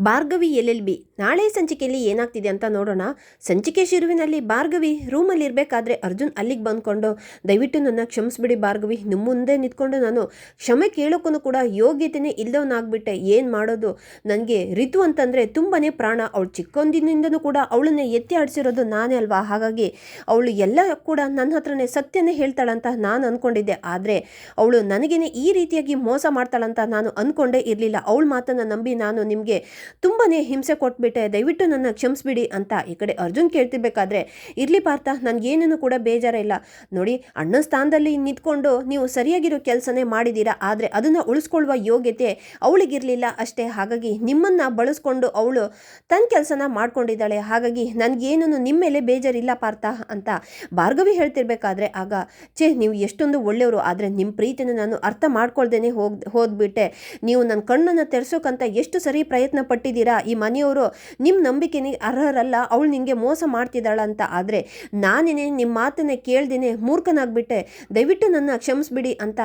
Bhargavi L L B ನಾಳೆ ಸಂಚಿಕೆಯಲ್ಲಿ ಏನಾಗ್ತಿದೆ ಅಂತ ನೋಡೋಣ. ಸಂಚಿಕೆ ಶಿರುವಿನಲ್ಲಿ ಭಾರ್ಗವಿ ರೂಮಲ್ಲಿ ಇರಬೇಕಾದ್ರೆ ಅರ್ಜುನ್ ಅಲ್ಲಿಗೆ ಬಂದ್ಕೊಂಡು ದಯವಿಟ್ಟು ನನ್ನ ಕ್ಷಮಿಸ್ಬಿಡಿ ಭಾರ್ಗವಿ ನಿಮ್ಮ ಮುಂದೆ ನಿಂತ್ಕೊಂಡು ನಾನು ಕ್ಷಮೆ ಕೇಳೋಕ್ಕೂ ಕೂಡ ಯೋಗ್ಯತೆನೇ ಇಲ್ಲದವನಾಗ್ಬಿಟ್ಟೆ. ಏನು ಮಾಡೋದು? ನನಗೆ ರಿತು ಅಂತಂದರೆ ತುಂಬಾ ಪ್ರಾಣ. ಅವಳು ಚಿಕ್ಕೊಂದಿನಿಂದನೂ ಕೂಡ ಅವಳನ್ನೇ ಎತ್ತಿ ಆಡಿಸಿರೋದು ನಾನೇ ಅಲ್ವಾ? ಹಾಗಾಗಿ ಅವಳು ಎಲ್ಲ ಕೂಡ ನನ್ನ ಹತ್ರನೇ ಸತ್ಯನೇ ಹೇಳ್ತಾಳಂತ ನಾನು ಅಂದ್ಕೊಂಡಿದ್ದೆ ಆದರೆ ಅವಳು ನನಗೇನೆ ಈ ರೀತಿಯಾಗಿ ಮೋಸ ಮಾಡ್ತಾಳಂತ ನಾನು ಅಂದ್ಕೊಂಡೇ ಇರಲಿಲ್ಲ. ಅವಳ ಮಾತನ್ನು ನಂಬಿ ನಾನು ನಿಮಗೆ ತುಂಬಾ ಹಿಂಸೆ ಕೊಟ್ಬಿಟ್ಟೆ. ದಯವಿಟ್ಟು ನನ್ನ ಕ್ಷಮಿಸ್ಬಿಡಿ ಅಂತ ಈ ಕಡೆ ಅರ್ಜುನ್ ಕೇಳ್ತಿರ್ಬೇಕಾದ್ರೆ, ಇರಲಿ ಪಾರ್ಥ ನನಗೇನೂ ಕೂಡ ಬೇಜಾರಿಲ್ಲ ನೋಡಿ ಅಣ್ಣ ಸ್ಥಾನದಲ್ಲಿ ನಿಂತ್ಕೊಂಡು ನೀವು ಸರಿಯಾಗಿರೋ ಕೆಲಸನೇ ಮಾಡಿದ್ದೀರಾ ಆದರೆ ಅದನ್ನು ಉಳಿಸ್ಕೊಳ್ಳುವ ಯೋಗ್ಯತೆ ಅವಳಿಗಿರಲಿಲ್ಲ ಅಷ್ಟೇ. ಹಾಗಾಗಿ ನಿಮ್ಮನ್ನು ಬಳಸ್ಕೊಂಡು ಅವಳು ತನ್ನ ಕೆಲಸನ ಮಾಡ್ಕೊಂಡಿದ್ದಾಳೆ. ಹಾಗಾಗಿ ನನಗೇನೂ ನಿಮ್ಮ ಮೇಲೆ ಬೇಜಾರಿಲ್ಲ ಪಾರ್ಥ ಅಂತ ಭಾರ್ಗವಿ ಹೇಳ್ತಿರ್ಬೇಕಾದ್ರೆ, ಆಗ, ಛೇ, ನೀವು ಎಷ್ಟೊಂದು ಒಳ್ಳೆಯವರು, ಆದರೆ ನಿಮ್ಮ ಪ್ರೀತಿನ ನಾನು ಅರ್ಥ ಮಾಡ್ಕೊಳ್ದೇನೆ ಹೋಗಿ ಹೋದ್ಬಿಟ್ಟೆ ನೀವು ನನ್ನ ಕಣ್ಣನ್ನು ತೆರೆಸೋಕ್ಕಂತ ಎಷ್ಟು ಸರಿ ಪ್ರಯತ್ನ ಪಟ್ಟಿದ್ದೀರಾ ಈ ಮನೆಯವರು ನಿಮ್ಮ ನಂಬಿಕೆ ಅರ್ಹರಲ್ಲ, ಅವಳು ನಿಮಗೆ ಮೋಸ ಮಾಡ್ತಿದ್ದಾಳಂತ. ಆದರೆ ನಾನೇನೆ ನಿಮ್ಮ ಮಾತನ್ನೇ ಕೇಳ್ದೇನೆ ಮೂರ್ಖನಾಗ್ಬಿಟ್ಟೆ. ದಯವಿಟ್ಟು ನನ್ನ ಕ್ಷಮಿಸ್ಬಿಡಿ ಅಂತ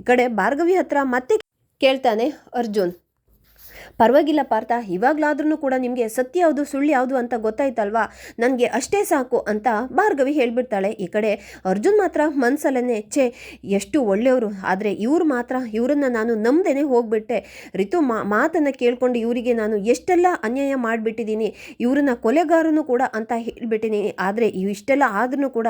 ಈ ಕಡೆ ಭಾರ್ಗವಿ ಹತ್ರ ಮತ್ತೆ ಕೇಳ್ತಾನೆ ಅರ್ಜುನ್. ಪರವಾಗಿಲ್ಲ ಪಾರ್ಥ ಇವಾಗಲಾದ್ರೂ ಕೂಡ ನಿಮಗೆ ಸತ್ಯ ಯಾವುದು, ಸುಳ್ಳು ಯಾವುದು ಅಂತ ಗೊತ್ತಾಯ್ತಲ್ವಾ? ನನಗೆ ಅಷ್ಟೇ ಸಾಕು ಅಂತ ಭಾರ್ಗವಿ ಹೇಳ್ಬಿಡ್ತಾಳೆ. ಈ ಕಡೆ ಅರ್ಜುನ್ ಮಾತ್ರ ಮನಸ್ಸಲ್ಲೇ ಛೇ, ಎಷ್ಟು ಒಳ್ಳೆಯವರು. ಆದರೆ ಇವ್ರು ಮಾತ್ರ, ಇವರನ್ನು ನಾನು ನಂಬ್ದೇನೆ ಹೋಗ್ಬಿಟ್ಟೆ. ರಿತು ಮಾ, ಮಾತನ್ನು ಕೇಳ್ಕೊಂಡು ಇವರಿಗೆ ನಾನು ಎಷ್ಟೆಲ್ಲ ಅನ್ಯಾಯ ಮಾಡಿಬಿಟ್ಟಿದ್ದೀನಿ, ಇವರನ್ನ ಕೊಲೆಗಾರನು ಕೂಡ ಅಂತ ಹೇಳಿಬಿಟ್ಟಿದ್ದೀನಿ ಆದರೆ ಇಷ್ಟೆಲ್ಲ ಆದ್ರೂ ಕೂಡ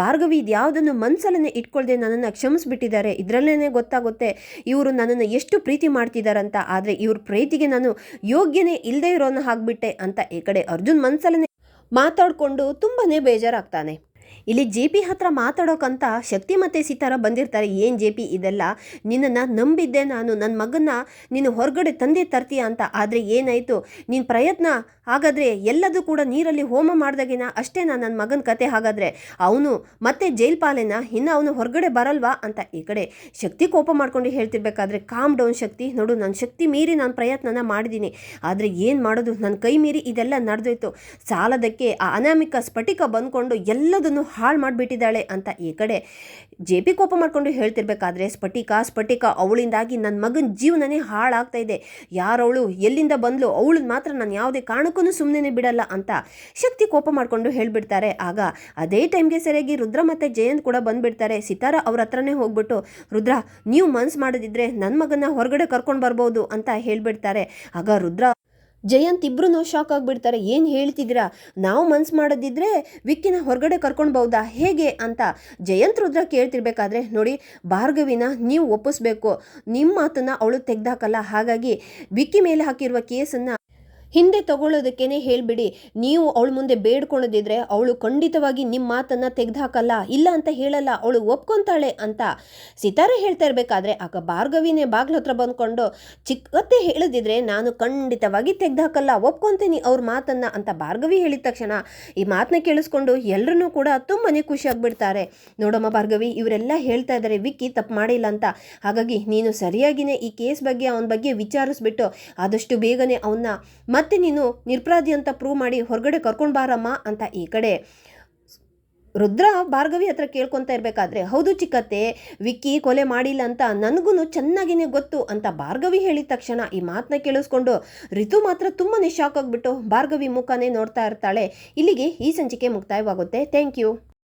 ಭಾರ್ಗವಿ ಇದ್ಯಾವುದನ್ನು ಮನಸ್ಸಲ್ಲೇ ಇಟ್ಕೊಳ್ದೆ ನನ್ನನ್ನು ಕ್ಷಮಿಸ್ಬಿಟ್ಟಿದ್ದಾರೆ. ಇದರಲ್ಲೇ ಗೊತ್ತಾಗುತ್ತೆ, ಇವರು ನನ್ನನ್ನು ಎಷ್ಟು ಪ್ರೀತಿ ಮಾಡ್ತಿದ್ದಾರಂತ ಆದರೆ ಇವ್ರ ಪ್ರೀತಿಗೆ ನಾನು ಯೋಗ್ಯನೇ ಇಲ್ಲದೆ ಇರೋನ ಹಾಕ್ಬಿಟ್ಟೆ ಅಂತ ಈ ಕಡೆ ಅರ್ಜುನ್ ಮನಸ್ಸಲ್ಲೇ ಮಾತಾಡಿಕೊಂಡು ತುಂಬಾ ಬೇಜಾರಾಗ್ತಾನೆ. ಇಲ್ಲಿ ಜೆ ಪಿ ಹತ್ರ ಮಾತಾಡೋಕ್ಕಂತ ಶಕ್ತಿ ಮತ್ತು ಸೀತಾರ ಬಂದಿರ್ತಾರೆ. ಏನು ಜೆ ಪಿ ಇದೆಲ್ಲ? ನಿನ್ನನ್ನು ನಂಬಿದ್ದೆ ನಾನು. ನನ್ನ ಮಗನ್ನ ನೀನು ಹೊರಗಡೆ ತಂದೆ ತರ್ತೀಯ ಅಂತ. ಆದರೆ ಏನಾಯಿತು? ನಿನ್ನ ಪ್ರಯತ್ನ ಹಾಗಾದರೆ ಎಲ್ಲದೂ ಕೂಡ ನೀರಲ್ಲಿ ಹೋಮ ಮಾಡಿದಾಗಿನ? ಅಷ್ಟೇ ನಾನು ನನ್ನ ಮಗನ ಕತೆ ಹಾಗಾದರೆ. ಅವನು ಮತ್ತೆ ಜೈಲ್ ಪಾಲೇನ? ಇನ್ನು ಅವನು ಹೊರಗಡೆ ಬರಲ್ವಾ? ಅಂತ ಈ ಕಡೆ ಶಕ್ತಿ ಕೋಪ ಮಾಡ್ಕೊಂಡು ಹೇಳ್ತಿರ್ಬೇಕಾದ್ರೆ ಕಾಮ್ ಡೌನ್ ಶಕ್ತಿ. ನೋಡು ನನ್ನ ಶಕ್ತಿ ಮೀರಿ ನಾನು ಪ್ರಯತ್ನನ ಮಾಡಿದ್ದೀನಿ ಆದರೆ ಏನು ಮಾಡೋದು? ನನ್ನ ಕೈ ಮೀರಿ ಇದೆಲ್ಲ ನಡೆದೋಯ್ತು. ಸಾಲದಕ್ಕೆ ಆ ಅನಾಮಿಕ ಸ್ಫಟಿಕ ಬಂದ್ಕೊಂಡು ಎಲ್ಲದನ್ನು ಹಾಳು ಮಾಡಿಬಿಟ್ಟಿದ್ದಾಳೆ ಅಂತ ಈ ಕಡೆ ಜೆ ಪಿ ಕೋಪ ಮಾಡ್ಕೊಂಡು ಹೇಳ್ತಿರ್ಬೇಕಾದ್ರೆ, ಸ್ಫಟಿಕ ಸ್ಫಟಿಕ, ಅವಳಿಂದಾಗಿ ನನ್ನ ಮಗನ ಜೀವನನೇ ಹಾಳಾಗ್ತಾ ಇದೆ. ಯಾರವಳು ಎಲ್ಲಿಂದ ಬಂದಳು ಅವಳನ್ನ ಮಾತ್ರ ನಾನು ಯಾವುದೇ ಕಾರಣಕ್ಕೂ ಸುಮ್ಮನೆ ಬಿಡಲ್ಲ ಅಂತ ಶಕ್ತಿ ಕೋಪ ಮಾಡ್ಕೊಂಡು ಹೇಳ್ಬಿಡ್ತಾರೆ. ಆಗ ಅದೇ ಟೈಮ್ಗೆ ಸರಿಯಾಗಿ ರುದ್ರ ಮತ್ತು ಜಯಂತ್ ಕೂಡ ಬಂದುಬಿಡ್ತಾರೆ. ಸಿತಾರ ಅವ್ರ ಹತ್ರನೇ ಹೋಗ್ಬಿಟ್ಟು, ರುದ್ರ, ನೀವು ಮನ್ಸು ಮಾಡದಿದ್ರೆ ನನ್ನ ಮಗನ ಹೊರಗಡೆ ಕರ್ಕೊಂಡು ಬರ್ಬೋದು ಅಂತ ಹೇಳಿಬಿಡ್ತಾರೆ. ಆಗ ರುದ್ರ ಜಯಂತ್ ಇಬ್ರು ಶಾಕ್ ಆಗಿಬಿಡ್ತಾರೆ. ಏನು ಹೇಳ್ತಿದ್ದೀರಾ? ನಾವು ಮನ್ಸು ಮಾಡೋದಿದ್ರೆ ವಿಕ್ಕಿನ ಹೊರಗಡೆ ಕರ್ಕೊಂಡ್ಬೌದಾ ಹೇಗೆ ಅಂತ ಜಯಂತ್ ರುದ್ರ ಕೇಳ್ತಿರ್ಬೇಕಾದ್ರೆ, ನೋಡಿ, ಭಾರ್ಗವಿನ ನೀವು ಒಪ್ಪಿಸ್ಬೇಕು. ನಿಮ್ಮ ಮಾತನ್ನು ಅವಳು ತೆಗೆದಾಕಲ್ಲ. ಹಾಗಾಗಿ ವಿಕ್ಕಿ ಮೇಲೆ ಹಾಕಿರುವ ಕೇಸನ್ನು ಹಿಂದೆ ತಗೊಳ್ಳೋದಕ್ಕೇನೆ ಹೇಳಿಬಿಡಿ. ನೀವು ಅವಳ ಮುಂದೆ ಬೇಡ್ಕೊಳ್ಳೋದಿದ್ರೆ ಅವಳು ಖಂಡಿತವಾಗಿ ನಿಮ್ಮ ಮಾತನ್ನು ತೆಗೆದುಹಾಕಲ್ಲ, ಇಲ್ಲ ಅಂತ ಹೇಳಲ್ಲ, ಅವಳು ಒಪ್ಕೊತಾಳೆ ಅಂತ ಸಿತಾರೆ ಹೇಳ್ತಾ ಇರಬೇಕಾದ್ರೆ ಆಗ ಭಾರ್ಗವಿನೇ ಬಾಗ್ಲ ಹತ್ರ ಬಂದ್ಕೊಂಡು ಚಿಕ್ಕತ್ತೆ ಹೇಳಿದಿದ್ರೆ ನಾನು ಖಂಡಿತವಾಗಿ ತೆಗೆದುಹಾಕಲ್ಲ, ಒಪ್ಕೊಂತೀನಿ ಅವ್ರ ಮಾತನ್ನು ಅಂತ ಭಾರ್ಗವಿ ಹೇಳಿದ ತಕ್ಷಣ ಈ ಮಾತನ್ನ ಕೇಳಿಸ್ಕೊಂಡು ಎಲ್ಲರೂ ಕೂಡ ತುಂಬಾ ಖುಷಿಯಾಗಿಬಿಡ್ತಾರೆ ನೋಡಮ್ಮ ಭಾರ್ಗವಿ, ಇವರೆಲ್ಲ ಹೇಳ್ತಾ ಇದ್ದಾರೆ ವಿಕ್ಕಿ ತಪ್ಪು ಮಾಡಿಲ್ಲ ಅಂತ. ಹಾಗಾಗಿ ನೀನು ಸರಿಯಾಗಿನೇ ಈ ಕೇಸ್ ಬಗ್ಗೆ, ಅವನ ಬಗ್ಗೆ ವಿಚಾರಿಸ್ಬಿಟ್ಟು ಆದಷ್ಟು ಬೇಗನೆ ಅವನ್ನ ಮತ್ತೆ ನೀನು ನಿರ್ಪರಾಧಿ ಅಂತ ಪ್ರೂವ್ ಮಾಡಿ ಹೊರಗಡೆ ಕರ್ಕೊಂಡು ಬಾರಮ್ಮ ಅಂತ ಈ ಕಡೆ. ರುದ್ರ ಭಾರ್ಗವಿ ಹತ್ರ ಕೇಳ್ಕೊತಾ ಇರಬೇಕಾದ್ರೆ, ಹೌದು ಚಿಕ್ಕತ್ತೆ, ವಿಕ್ಕಿ ಕೊಲೆ ಮಾಡಿಲ್ಲ ಅಂತ ನನಗೂ ಚೆನ್ನಾಗಿನೇ ಗೊತ್ತು ಅಂತ ಭಾರ್ಗವಿ ಹೇಳಿದ ತಕ್ಷಣ ಈ ಮಾತನ್ನ ಕೇಳಿಸ್ಕೊಂಡು ಋತು ಮಾತ್ರ ತುಂಬಾ ಶಾಕ್ ಆಗಿಬಿಟ್ಟು ಭಾರ್ಗವಿ ಮುಖನೇ ನೋಡ್ತಾ ಇರ್ತಾಳೆ. ಇಲ್ಲಿಗೆ ಈ ಸಂಚಿಕೆ ಮುಕ್ತಾಯವಾಗುತ್ತೆ. Thank you